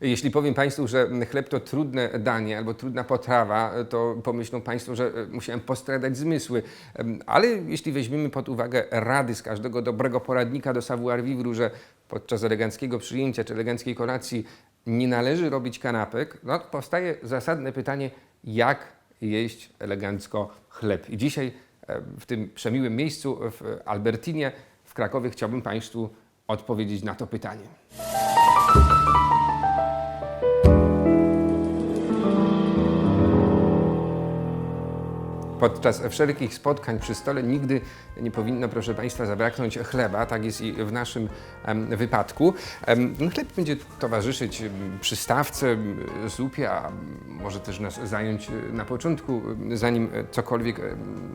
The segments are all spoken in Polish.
Jeśli powiem Państwu, że chleb to trudne danie albo trudna potrawa, to pomyślą Państwo, że e, musiałem postradać zmysły. Ale jeśli weźmiemy pod uwagę rady z każdego dobrego poradnika do savoir vivre, że podczas eleganckiego przyjęcia czy eleganckiej kolacji nie należy robić kanapek, no powstaje zasadne pytanie, jak jeść elegancko chleb. I dzisiaj e, w tym przemiłym miejscu w Albertinie w Krakowie chciałbym Państwu odpowiedzieć na to pytanie. Bye. Podczas wszelkich spotkań przy stole nigdy nie powinno, proszę Państwa, zabraknąć chleba. Tak jest i w naszym wypadku. Em, chleb będzie towarzyszyć przystawce, zupie, a może też nas zająć e, na początku, zanim e, cokolwiek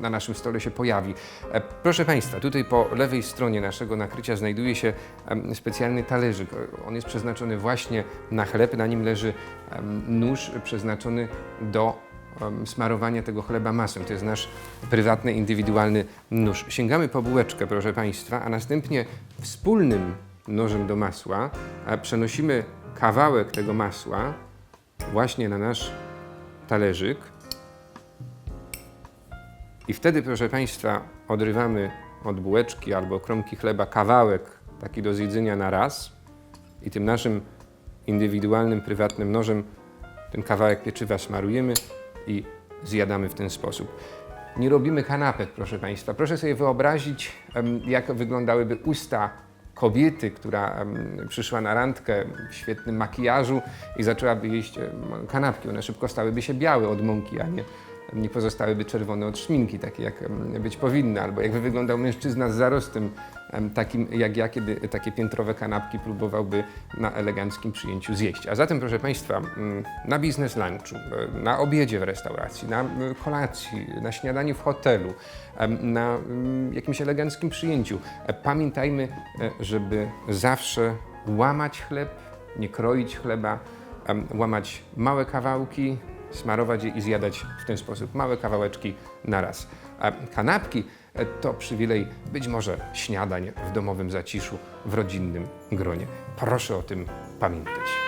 na naszym stole się pojawi. E, Proszę Państwa, tutaj po lewej stronie naszego nakrycia znajduje się specjalny talerzyk. On jest przeznaczony właśnie na chleb. Na nim leży nóż przeznaczony do smarowania tego chleba masłem. To jest nasz prywatny, indywidualny nóż. Sięgamy po bułeczkę, proszę Państwa, a następnie wspólnym nożem do masła przenosimy kawałek tego masła właśnie na nasz talerzyk. I wtedy, proszę Państwa, odrywamy od bułeczki albo kromki chleba kawałek taki do zjedzenia na raz i tym naszym indywidualnym, prywatnym nożem ten kawałek pieczywa smarujemy i zjadamy w ten sposób. Nie robimy kanapek, proszę Państwa. Proszę sobie wyobrazić, jak wyglądałyby usta kobiety, która przyszła na randkę w świetnym makijażu i zaczęłaby jeść kanapki. One szybko stałyby się białe od mąki, a nie, nie pozostałyby czerwone od szminki, takie jak być powinny. Albo jakby wyglądał mężczyzna z zarostem, em, takim jak ja, kiedy takie piętrowe kanapki próbowałby na eleganckim przyjęciu zjeść. A zatem, proszę Państwa, na biznes lunchu, e, na obiedzie w restauracji, na kolacji, na śniadaniu w hotelu, na jakimś eleganckim przyjęciu, e, pamiętajmy, e, żeby zawsze łamać chleb, nie kroić chleba, łamać małe kawałki, smarować je i zjadać w ten sposób małe kawałeczki na raz. A kanapki e, to przywilej być może śniadań w domowym zaciszu, w rodzinnym gronie. Proszę o tym pamiętać.